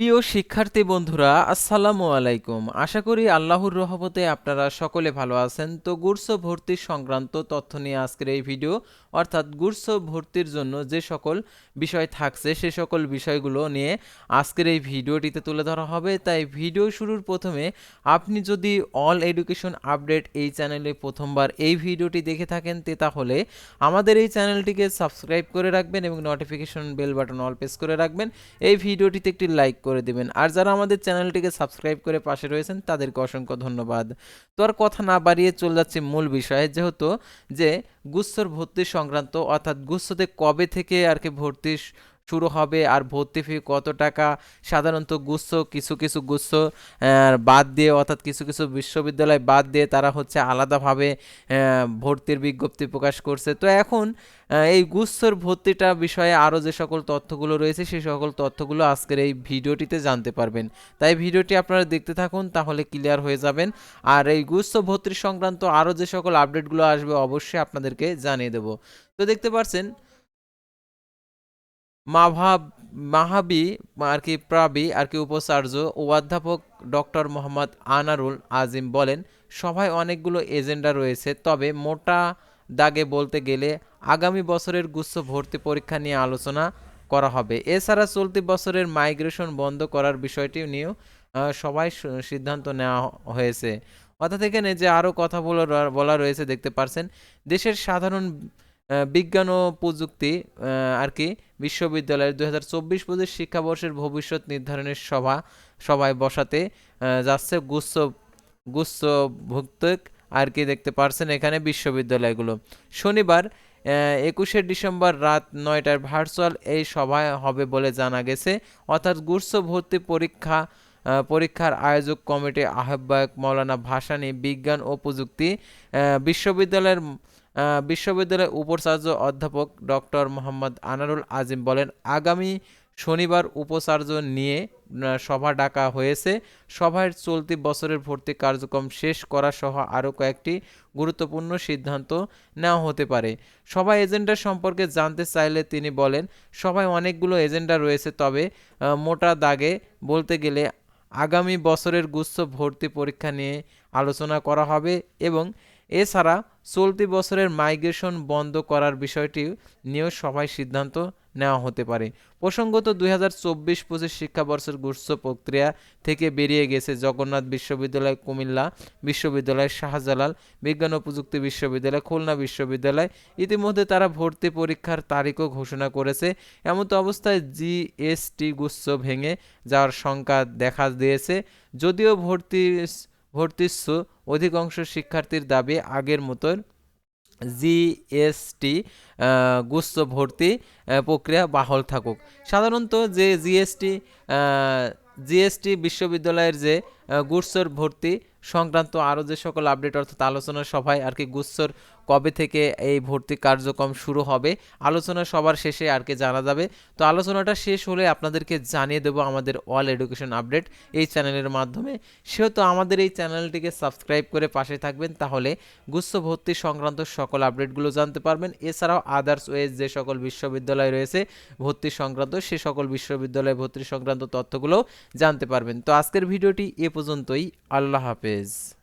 প্রিয় শিক্ষার্থী বন্ধুরা, আসসালামু আলাইকুম। আশা করি আল্লাহর রহমতে আপনারা সকলে ভালো আছেন। তো গুরস ভর্তি সংক্রান্ত তথ্য নিয়ে আজকের এই ভিডিও, অর্থাৎ গুরস ভর্তির জন্য যে সকল বিষয় থাকছে, সে সকল বিষয়গুলো নিয়ে আজকের এই ভিডিওটিতে তুলে ধরা হবে। তাই ভিডিও শুরুর প্রথমে আপনি যদি অল এডুকেশন আপডেট এই চ্যানেলে প্রথমবার এই ভিডিওটি দেখে থাকেন, তে তাহলে আমাদের এই চ্যানেলটিকে সাবস্ক্রাইব করে রাখবেন এবং notification bell button all press করে রাখবেন। এই ভিডিওটিতে একটি লাইক করে দিবেন। আর যারা আমাদের চ্যানেলটিকে সাবস্ক্রাইব করে পাশে রয়েছেন, তাদেরকে অসংখ্য ধন্যবাদ। তো আর কথা না বাড়িয়ে চলে যাচ্ছে মূল বিষয়ে, যেহেতু যে গুচ্ছর ভর্তি সংক্রান্ত, অর্থাৎ গুচ্ছতে কবে থেকে আর কি ভর্তি শুরু হবে আর ভর্তি ফি কত টাকা? সাধারণত গুচ্ছ, কিছু কিছু গুচ্ছ বাদ দিয়ে, অর্থাৎ কিছু কিছু বিশ্ববিদ্যালয় বাদ দিয়ে তারা হচ্ছে আলাদাভাবে ভর্তির বিজ্ঞপ্তি প্রকাশ করছে। তো এখন এই গুচ্ছর ভর্তিটা বিষয়ে আরও যে সকল তথ্যগুলো রয়েছে সেই সকল তথ্যগুলো আজকের এই ভিডিওটিতে জানতে পারবেন। তাই ভিডিওটি আপনারা দেখতে থাকুন, তাহলে ক্লিয়ার হয়ে যাবেন। আর এই গুচ্ছ ভর্তি সংক্রান্ত আরও যে সকল আপডেটগুলো আসবে, অবশ্যই আপনাদেরকে জানিয়ে দেব। তো দেখতে পাচ্ছেন মাভাব, মাহাবি আর কি প্রাবি আর কি উপাচার্য ও অধ্যাপক ডক্টর মোহাম্মদ আনারুল আজিম বলেন, সভায় অনেকগুলো এজেন্ডা রয়েছে, তবে মোটা দাগে বলতে গেলে আগামী বছরের গুচ্ছ ভর্তি পরীক্ষা নিয়ে আলোচনা করা হবে। এছাড়া চলতি বছরের মাইগ্রেশন বন্ধ করার বিষয়টি নিয়েও সবাই সিদ্ধান্ত নেওয়া হয়েছে। অর্থাৎ এখানে যে আরও কথা বলা রয়েছে, দেখতে পারছেন, দেশের সাধারণ বিজ্ঞান ও প্রযুক্তি আর কি, বিশ্ববিদ্যালয়ের দুই হাজার চব্বিশ পঁচিশ শিক্ষাবর্ষের ভবিষ্যৎ নির্ধারণের সভা, সভায় বসাতে যাচ্ছে গুচ্ছ গুচ্ছভুক্ত আর কি দেখতে পারছেন এখানে বিশ্ববিদ্যালয়গুলো। শনিবার একুশে ডিসেম্বর রাত নয়টার ভার্চুয়াল এই সভায় হবে বলে জানা গেছে। অর্থাৎ গুচ্ছ ভর্তি পরীক্ষা পরীক্ষার আয়োজক কমিটি আহ্বায়ক মৌলানা ভাসানী, বিজ্ঞান ও প্রযুক্তি বিশ্ববিদ্যালয়ের বিশ্ববিদ্যালয়ের উপাচার্য অধ্যাপক ডক্টর মোহাম্মদ আনারুল আজিম বলেন, আগামী শনিবার উপাচার্য নিয়ে সভা ডাকা হয়েছে। সভায় চলতি বছরের ভর্তি কার্যক্রম শেষ করা সহ আরও কয়েকটি গুরুত্বপূর্ণ সিদ্ধান্ত নেওয়া হতে পারে। সবাই এজেন্ডা সম্পর্কে জানতে চাইলে তিনি বলেন, সভায় অনেকগুলো এজেন্ডা রয়েছে, তবে মোটা দাগে বলতে গেলে আগামী বছরের গুচ্ছ ভর্তি পরীক্ষা নিয়ে আলোচনা করা হবে এবং এছাড়া চলতি বছরের মাইগ্রেশন বন্ধ করার বিষয়টি নিয়েও সভায় সিদ্ধান্ত নেওয়া হতে পারে। প্রসঙ্গত দুই হাজার চব্বিশ পঁচিশ শিক্ষাবর্ষের গুচ্ছ প্রক্রিয়া থেকে বেরিয়ে গেছে জগন্নাথ বিশ্ববিদ্যালয়, কুমিল্লা বিশ্ববিদ্যালয়, শাহজালাল বিজ্ঞান ও প্রযুক্তি বিশ্ববিদ্যালয়, খুলনা বিশ্ববিদ্যালয়। ইতিমধ্যে তারা ভর্তি পরীক্ষার তারিখও ঘোষণা করেছে। এমত অবস্থায় জিএসটি গুচ্ছ ভেঙে যাওয়ার শঙ্কা দেখা দিয়েছে। যদিও ভর্তি ভর্তিচ্ছ অধিকাংশ শিক্ষার্থীর দাবি আগের মতোই জিএসটি গুচ্ছ ভর্তি প্রক্রিয়া বাহল থাকুক। সাধারণত যে জিএসটি জিএসটি বিশ্ববিদ্যালয়ের যে গুচ্ছর ভর্তি সংক্রান্ত আরও যে সকল আপডেট, অর্থাৎ আলোচনা সভায় আর কি গুচ্ছর কবে থেকে এই ভর্তি কার্যক্রম শুরু হবে, আলোচনা সবার শেষে আর কি জানা যাবে। তো আলোচনাটা শেষ হলে আপনাদেরকে জানিয়ে দেবো আমাদের অল এডুকেশন আপডেট এই চ্যানেলের মাধ্যমে। সেহেতু আমাদের এই চ্যানেলটিকে সাবস্ক্রাইব করে পাশে থাকবেন, তাহলে গুচ্ছ ভর্তি সংক্রান্ত সকল আপডেটগুলো জানতে পারবেন। এছাড়াও আদার্স ওয়েজ যে সকল বিশ্ববিদ্যালয় রয়েছে ভর্তি সংক্রান্ত, সে সকল বিশ্ববিদ্যালয় ভর্তি সংক্রান্ত তথ্যগুলো জানতে পারবেন। তো আজকের ভিডিওটি এ পর্যন্তই, আল্লাহ হাফেজ।